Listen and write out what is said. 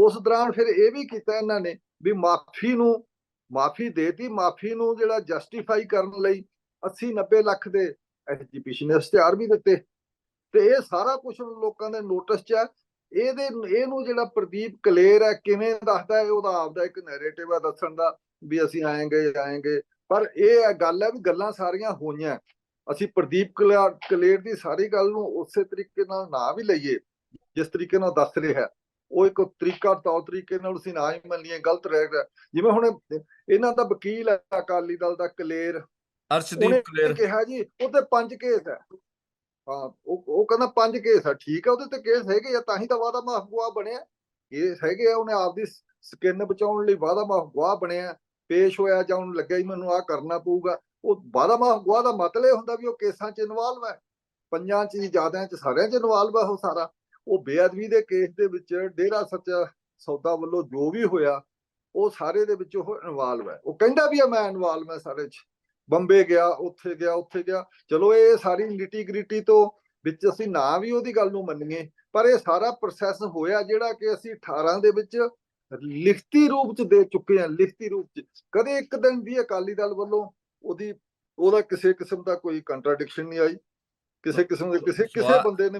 ਉਸ ਦੌਰਾਨ ਫਿਰ ਇਹ ਵੀ ਕੀਤਾ ਇਹਨਾਂ ਨੇ ਵੀ ਮਾਫੀ ਨੂੰ, ਮਾਫੀ ਦੇਤੀ, ਮਾਫੀ ਨੂੰ ਜਿਹੜਾ ਜਸਟੀਫਾਈ ਕਰਨ ਲਈ 80 90 ਲੱਖ ਦੇ ਐਜੀਪੀਸ਼ਨ ਨੇ ਇਸ਼ਤਿਹਾਰ ਵੀ ਦਿੱਤੇ। ਤੇ ਇਹ ਸਾਰਾ ਕੁਝ ਲੋਕਾਂ ਦੇ ਨੋਟਿਸ 'ਚ ਹੈ ਇਹਦੇ, ਇਹਨੂੰ ਜਿਹੜਾ ਪ੍ਰਦੀਪ ਕਲੇਰ ਹੈ, ਕਿਵੇਂ ਦੱਸਦਾ ਹੈ, ਉਹਦਾ ਆਪਦਾ ਇੱਕ ਨੈਰੇਟਿਵ ਹੈ ਦੱਸਣ ਦਾ ਵੀ ਅਸੀਂ ਆਏਗੇ ਆਏਗੇ। ਪਰ ਇਹ ਹੈ, ਗੱਲ ਹੈ ਵੀ ਗੱਲਾਂ ਸਾਰੀਆਂ ਹੋਈਆਂ। ਅਸੀਂ ਪ੍ਰਦੀਪ ਕਲੇਰ ਕਲੇਰ ਦੀ ਸਾਰੀ ਗੱਲ ਨੂੰ ਉਸੇ ਤਰੀਕੇ ਨਾਲ ਨਾ ਵੀ ਲਈਏ, ਜਿਸ ਤਰੀਕੇ ਨਾਲ ਦੱਸ ਰਿਹਾ। ਹੈ ਉਹ ਇੱਕ ਤਰੀਕਾ ਤੌਰ ਤਰੀਕੇ ਨਾਲ ਅਸੀਂ ਨਾ ਹੀ ਮੰਨੀਏ ਗਲਤ ਰਹੇਗਾ ਜਿਵੇਂ ਹੁਣ ਇਹਨਾਂ ਦਾ ਵਕੀਲ ਹੈ ਅਕਾਲੀ ਦਲ ਦਾ ਕਲੇਰ। ਅਰਸ਼ਦੀਪ ਕਲੇਰ। ਕਿਹਾ ਜੀ ਉਹਦੇ ਪੰਜ ਕੇਸ ਹੈ। ਹਾਂ ਉਹ ਉਹ ਕਹਿੰਦਾ ਪੰਜ ਕੇਸ ਹੈ ਠੀਕ ਹੈ ਉਹਦੇ ਤੇ ਕੇਸ ਹੈਗੇ ਆ ਤਾਂ ਹੀ ਤਾਂ ਵਾਦਾ ਮਾਫ ਗਵਾਹ ਬਣਿਆ। ਕੇਸ ਹੈਗੇ ਆ ਉਹਨੇ ਆਪਦੀ ਸਕਿਨ ਬਚਾਉਣ ਲਈ ਵਾਦਾ ਮਾਫ ਗਵਾਹ ਬਣਿਆ। ਪੇਸ਼ ਹੋਇਆ ਜਾਂ ਉਹਨੂੰ ਲੱਗਿਆ ਹੀ ਮੈਨੂੰ ਆਹ ਕਰਨਾ ਪਊਗਾ। ਉਹ ਵਾਦਾ ਮਾਫ ਗਵਾਹ ਦਾ ਮਤਲਬ ਇਹ ਹੁੰਦਾ ਵੀ ਉਹ ਕੇਸਾਂ 'ਚ ਇਨਵੋਲਵ ਹੈ। ਪੰਜਾਂ 'ਚ ਜ਼ਿਆਦਾਆਂ 'ਚ ਸਾਰਿਆਂ 'ਚ ਇਨਵੋਲਵ ਹੈ ਉਹ ਸਾਰਾ। ਉਹ ਬੇਅਦਬੀ ਦੇ ਕੇਸ ਦੇ ਵਿੱਚ ਡੇਰਾ ਸੱਚਾ ਸੌਦਾ ਵੱਲੋਂ ਜੋ ਵੀ ਹੋਇਆ ਉਹ ਸਾਰੇ ਦੇ ਵਿੱਚ ਉਹ ਇਨਵੋਲਵ ਹੈ। ਉਹ ਕਹਿੰਦਾ ਵੀ ਮੈਂ ਇਨਵੋਲਵ ਹੈ ਸਾਰੇ 'ਚ। ਬੰਬੇ ਗਿਆ ਉੱਥੇ ਗਿਆ ਉੱਥੇ ਗਿਆ। ਚਲੋ ਇਹ ਸਾਰੀ ਨਿਟੀ ਗ੍ਰਿਟੀ ਤੋਂ ਵਿੱਚ ਅਸੀਂ ਨਾ ਵੀ ਉਹਦੀ ਗੱਲ ਨੂੰ ਮੰਨੀਏ ਪਰ ਇਹ ਸਾਰਾ ਪ੍ਰੋਸੈਸ ਹੋਇਆ ਜਿਹੜਾ ਕਿ ਅਸੀਂ 18 ਦੇ ਵਿੱਚ ਲਿਖਤੀ ਰੂਪ ਚ ਦੇ ਚੁੱਕੇ ਹਾਂ ਲਿਖਤੀ ਰੂਪ ਚ। ਕਦੇ ਇੱਕ ਦਿਨ ਵੀ ਅਕਾਲੀ ਦਲ ਵੱਲੋਂ ਉਹਦੀ ਉਹਦਾ ਕਿਸੇ ਕਿਸਮ ਦਾ ਕੋਈ ਕੰਟਰਡਿਕਸ਼ਨ ਨਹੀਂ ਆਈ। ਕਿਸੇ ਕਿਸਮ ਦੇ ਕਿਸੇ ਕਿਸੇ ਬੰਦੇ ਨੇ